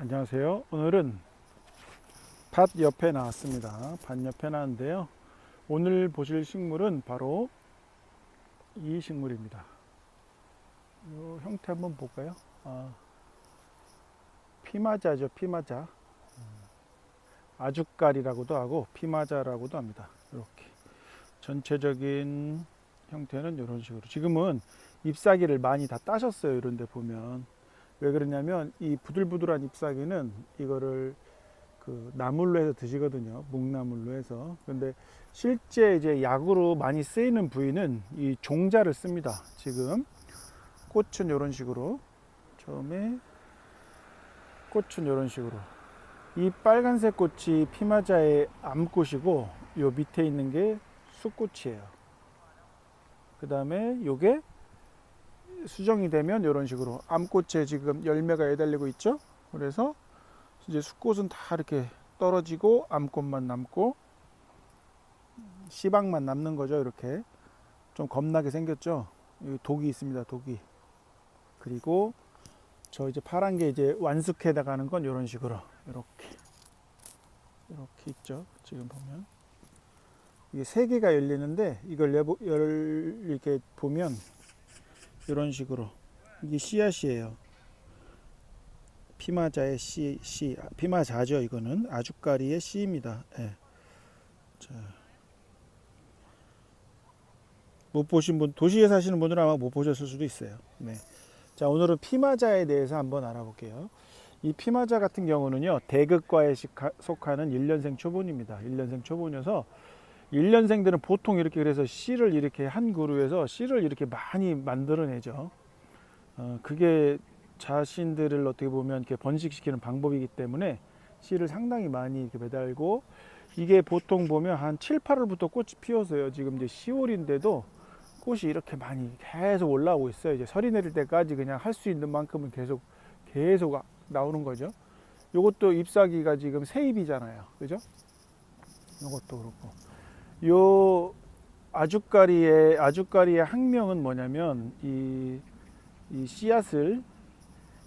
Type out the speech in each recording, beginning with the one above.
안녕하세요. 오늘은 밭 옆에 나왔습니다. 밭 옆에 나왔는데요. 오늘 보실 식물은 바로 이 식물입니다. 이 형태 한번 볼까요? 아, 피마자죠, 피마자. 음, 아주까리라고도 하고 피마자라고도 합니다. 이렇게 전체적인 형태는 이런 식으로. 지금은 잎사귀를 많이 다 따셨어요. 이런 데 보면. 왜 그러냐면 이 부들부들한 잎사귀는 이거를 그 나물로 해서 드시거든요. 묵나물로 해서. 근데 실제 이제 약으로 많이 쓰이는 부위는 이 종자를 씁니다. 지금 꽃은 이런 식으로 처음에 꽃은 이런 식으로 이 빨간색 꽃이 피마자의 암꽃이고 요 밑에 있는 게 수꽃이에요. 그 다음에 요게 수정이 되면 이런 식으로 암꽃에 지금 열매가 매달리고 있죠. 그래서 이제 수꽃은 다 이렇게 떨어지고 암꽃만 남고 씨방만 남는 거죠. 이렇게 좀 겁나게 생겼죠. 독이 있습니다. 독이. 그리고 저 이제 파란 게 이제 완숙해 나가는 건 이런 식으로 이렇게 이렇게 있죠. 지금 보면 이게 세 개가 열리는데 이걸 열 이렇게 보면 이런 식으로 이게 씨앗이에요. 피마자의 씨, 씨, 아, 피마자죠. 이거는 아주까리의 씨입니다. 예. 자, 못 보신 분, 도시에 사시는 분들은 아마 못 보셨을 수도 있어요. 네. 자, 오늘은 피마자에 대해서 한번 알아볼게요. 이 피마자 같은 경우는요, 대극과에 속하는 1년생 초본입니다. 1년생 초본이어서 1년생들은 보통 이렇게 그래서 씨를 이렇게 한 그루에서 씨를 이렇게 많이 만들어내죠. 어, 그게 자신들을 어떻게 보면 이렇게 번식시키는 방법이기 때문에 씨를 상당히 많이 이렇게 매달고 이게 보통 보면 한 7, 8월부터 꽃이 피어서요. 지금 이제 10월인데도 꽃이 이렇게 많이 계속 올라오고 있어요. 이제 설이 내릴 때까지 그냥 할 수 있는 만큼은 계속 계속 아- 나오는 거죠. 요것도 잎사귀가 지금 새 잎이잖아요. 그죠? 요것도 그렇고. 요 아주까리의 아주까리의 학명은 뭐냐면 이, 이 씨앗을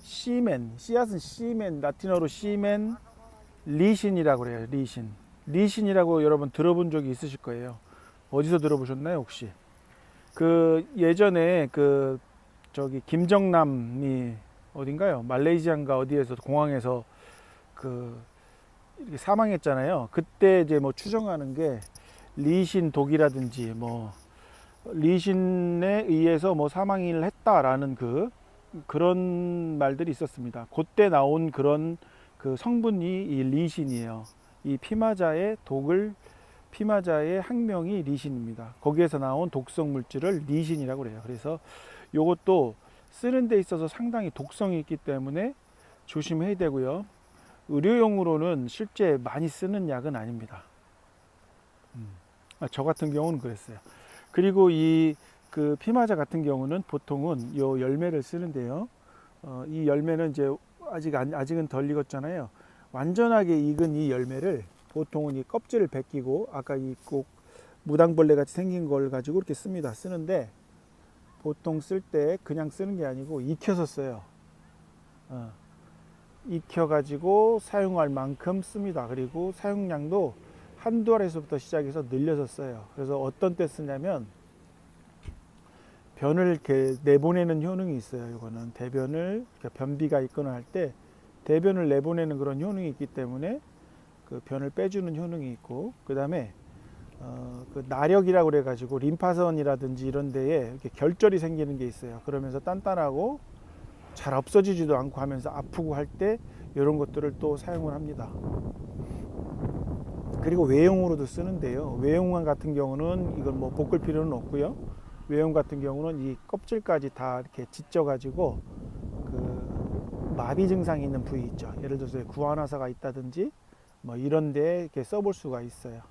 씨멘 씨앗은 씨멘 라틴어로 씨멘 리신이라고 그래요 리신. 리신이라고 여러분 들어본 적이 있으실 거예요. 어디서 들어보셨나요 혹시? 그 예전에 그 저기 김정남이 어딘가요? 말레이시아인가 어디에서 공항에서 그 사망했잖아요. 그때 이제 뭐 추정하는 게 리신 독이라든지 뭐 리신에 의해서 뭐 사망을 했다라는 그 그런 말들이 있었습니다. 그때 나온 그런 그 성분이 이 리신이에요. 이 피마자의 독을 피마자의 학명이 리신입니다. 거기에서 나온 독성 물질을 리신이라고 그래요. 그래서 이것도 쓰는 데 있어서 상당히 독성이 있기 때문에 조심해야 되고요. 의료용으로는 실제 많이 쓰는 약은 아닙니다. 음. 아, 저 같은 경우는 그랬어요. 그리고 이 그 피마자 같은 경우는 보통은 요 열매를 쓰는데요. 어, 이 열매는 이제 아직 안, 아직은 덜 익었잖아요. 완전하게 익은 이 열매를 보통은 이 껍질을 벗기고 아까 이 꼭 무당벌레 같이 생긴 걸 가지고 이렇게 씁니다. 쓰는데 보통 쓸 때 그냥 쓰는 게 아니고 익혀서 써요. 어, 익혀 가지고 사용할 만큼 씁니다. 그리고 사용량도 한두 알에서부터 시작해서 늘려서 써요. 그래서 어떤 때 쓰냐면 변을 이렇게 내보내는 효능이 있어요. 이거는 대변을 변비가 있거나 할 때 대변을 내보내는 그런 효능이 있기 때문에 그 변을 빼주는 효능이 있고 그 다음에 어, 그 나력이라고 그래가지고 림파선이라든지 이런 데에 이렇게 결절이 생기는 게 있어요. 그러면서 단단하고 잘 없어지지도 않고 하면서 아프고 할 때 이런 것들을 또 사용을 합니다. 그리고 외용으로도 쓰는데요. 외용만 같은 경우는 이건 뭐 볶을 필요는 없고요. 외용 같은 경우는 이 껍질까지 다 이렇게 찢어가지고 그 마비 증상이 있는 부위 있죠. 예를 들어서 구안화사가 있다든지 뭐 이런데 이렇게 써볼 수가 있어요.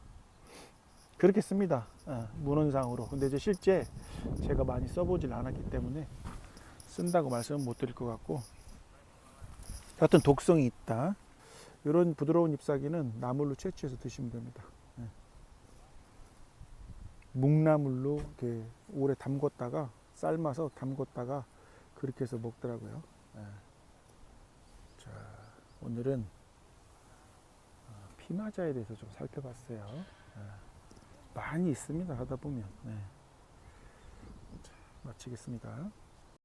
그렇게 씁니다. 어, 문헌상으로. 근데 이제 실제 제가 많이 써보질 않았기 때문에 쓴다고 말씀은 못 드릴 것 같고 하여튼 독성이 있다. 이런 부드러운 잎사귀는 나물로 채취해서 드시면 됩니다. 예. 묵나물로 이렇게 오래 담궜다가 삶아서 담궜다가 그렇게 해서 먹더라고요. 예. 자, 오늘은 어, 피마자에 대해서 좀 살펴봤어요. 아, 많이 있습니다. 하다 보면. 네. 자, 마치겠습니다.